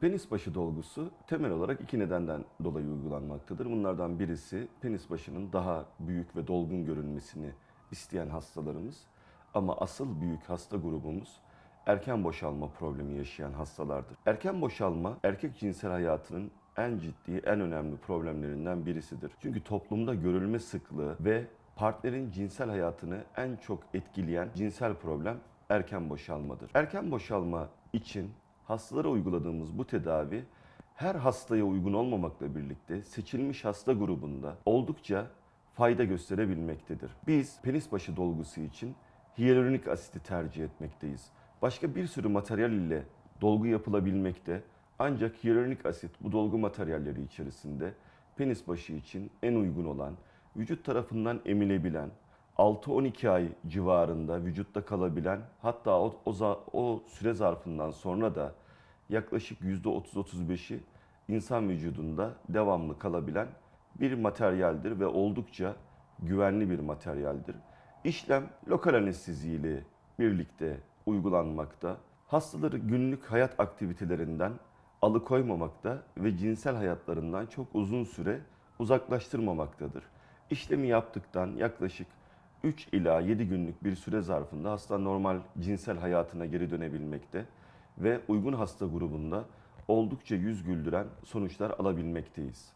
Penis başı dolgusu temel olarak iki nedenden dolayı uygulanmaktadır. Bunlardan birisi penis başının daha büyük ve dolgun görünmesini isteyen hastalarımız. Ama asıl büyük hasta grubumuz erken boşalma problemi yaşayan hastalardır. Erken boşalma erkek cinsel hayatının en ciddi, en önemli problemlerinden birisidir. Çünkü toplumda görülme sıklığı ve partnerin cinsel hayatını en çok etkileyen cinsel problem erken boşalmadır. Erken boşalma için hastalara uyguladığımız bu tedavi her hastaya uygun olmamakla birlikte seçilmiş hasta grubunda oldukça fayda gösterebilmektedir. Biz penis başı dolgusu için hyaluronik asiti tercih etmekteyiz. Başka bir sürü materyal ile dolgu yapılabilmekte ancak hyaluronik asit bu dolgu materyalleri içerisinde penis başı için en uygun olan, vücut tarafından emilebilen, 6-12 ay civarında vücutta kalabilen hatta o, o, o süre zarfından sonra da yaklaşık %30-35'i insan vücudunda devamlı kalabilen bir materyaldir ve oldukça güvenli bir materyaldir. İşlem lokal anestezi ile birlikte uygulanmakta. Hastaları günlük hayat aktivitelerinden alıkoymamakta ve cinsel hayatlarından çok uzun süre uzaklaştırmamaktadır. İşlemi yaptıktan yaklaşık 3 ila 7 günlük bir süre zarfında hasta normal cinsel hayatına geri dönebilmekte ve uygun hasta grubunda oldukça yüz güldüren sonuçlar alabilmekteyiz.